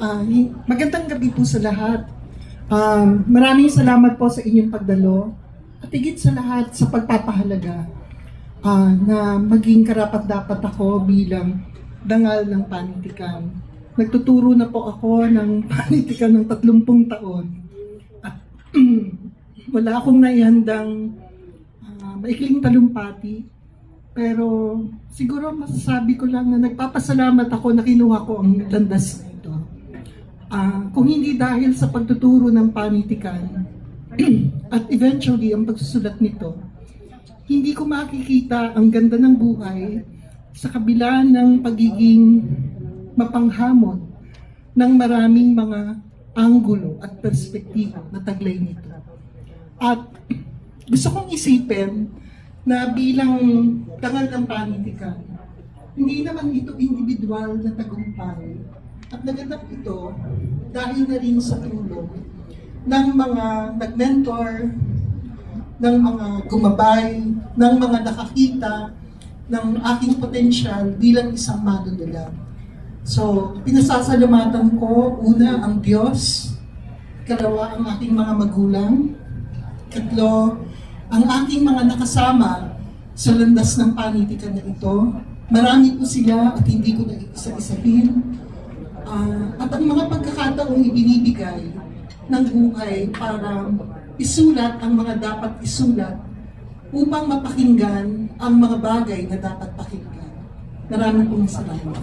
Hi- magandang gabi po sa lahat. Um, maraming salamat po sa inyong pagdalo at higit sa lahat sa pagpapahalaga ah, na maging karapat dapat ako bilang dangal ng panitikan. Nagtuturo na po ako ng panitikan ng 30 taon. At wala akong naihandang ah, maikling talumpati pero siguro masasabi ko lang na nagpapasalamat ako na kinuha ko ang landas Ah, kung hindi dahil sa pagtuturo ng panitikan at eventually ang pagsusulat nito, hindi ko makikita ang ganda ng buhay sa kabila ng pagiging mapanghamon ng maraming mga anggulo at perspektibo na taglay nito. At gusto kong isipin na bilang tangal ng panitikan, hindi naman ito individual na tagumpay. At naganap ito dahil na rin sa tulong ng mga nag-mentor, ng mga gumabay, ng mga nakakita ng aking potensyal bilang isang manunulat. So, pinasasalamatan ko, una, ang Diyos, kalawa, ang aking mga magulang, Katlo, ang aking mga nakasama sa landas ng panitikan na ito, marami po sila at hindi ko na isa-isahin. Ah, at ang mga pagkakataong ibinibigay ng buhay para isulat ang mga dapat isulat upang mapakinggan ang mga bagay na dapat pakinggan. Maraming pong salamat.